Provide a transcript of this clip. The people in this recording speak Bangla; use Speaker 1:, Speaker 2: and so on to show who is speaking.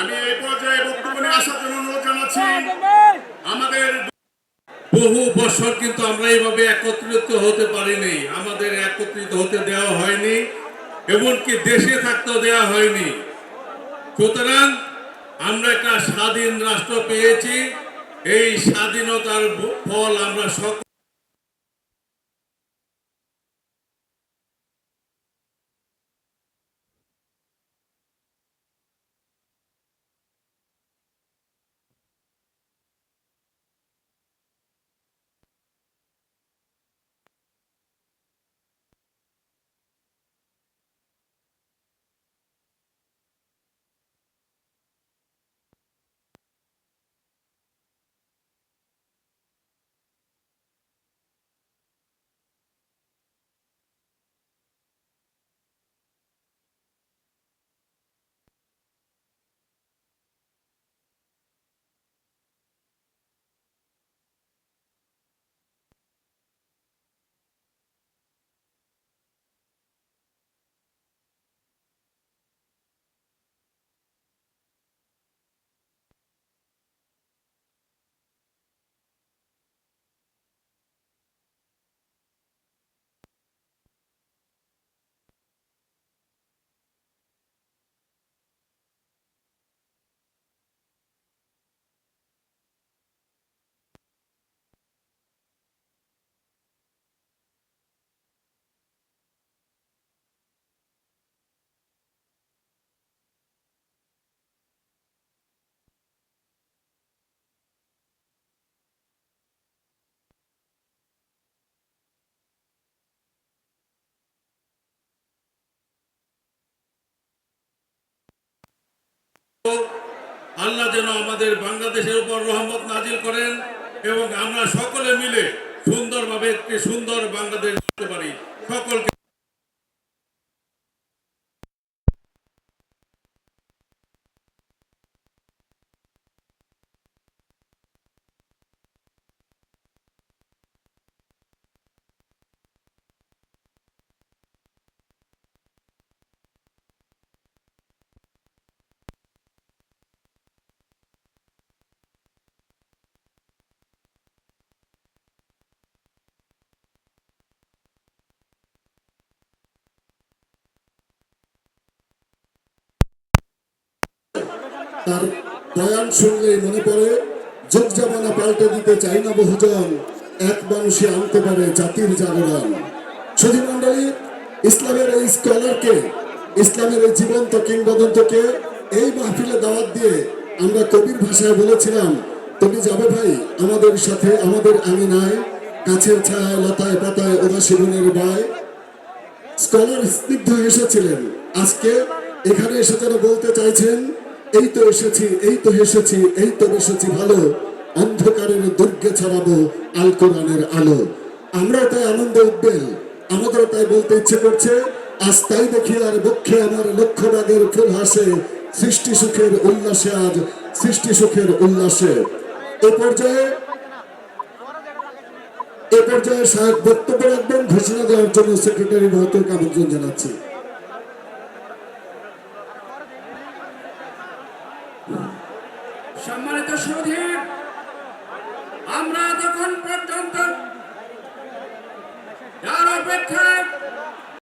Speaker 1: আমি এই পর্যায়ে বক্তব্য নিয়ে আসার জন্য অনুরোধ জানাচ্ছি। আমাদের
Speaker 2: বহু বছর কিন্তু আমরা এইভাবে একত্রিত হতে পারিনি। আমাদের একত্রিত হতে দেওয়া হয়নি এমনকি দেশে থাকতেও দেওয়া হয়নি। সুতরাং আমরা একটা স্বাধীন রাষ্ট্র পেয়েছি। এই স্বাধীনতার ফল আমরা সকল আল্লাহ যেন আমাদের বাংলাদেশের উপর রহমত নাজিল করেন এবং আমরা সকলে মিলে সুন্দরভাবে একটি সুন্দর বাংলাদেশ পারি। সকলকে
Speaker 3: তার বয়ান শুনলেই মনে পড়ে, যুগ জামানা পাল্টে দিতে চাই না বহুজন, এক মানুষে আনতে পারে জাতির জাগরণ। সুধী মন্ডলী ইসলামের এই স্কলারকে, ইসলামের এই জীবন্ত কিংবদন্তকে এই মাহফিলে দাওয়াত দিয়ে আমরা কবির ভাষায় বলেছিলাম, তুমি যাবে ভাই, আমাদের সাথে, আমাদের আঙিনায় গাছের ছায় লতায় পাতায় উদাসী বনের বায়। স্কলার স্নিগ্ধ এসেছিলেন আজকে এখানে এসে যেন বলতে চাইছেন এই তো এসেছি, এই তো হেসেছি, এই তো এসেছি ভালো। অন্ধকারের দুর্গে ছড়াবো আল কোরআনের আলো। আমরাও তাই আনন্দে উঠবেন আমাদেরও তাই বলতে ইচ্ছে করছে, আজ তাই দেখি আর বক্ষে আমার লক্ষ রাগের ফুল হাসে সৃষ্টি সুখের উল্লাসে আজ সৃষ্টি সুখের উল্লাসে। এ পর্যায়ে এ পর্যায়ে সাহেব বক্তব্য রাখবেন, ঘোষণা দেওয়ার জন্য সেক্রেটারি মহোদয়কে আমন্ত্রণ জানাচ্ছি।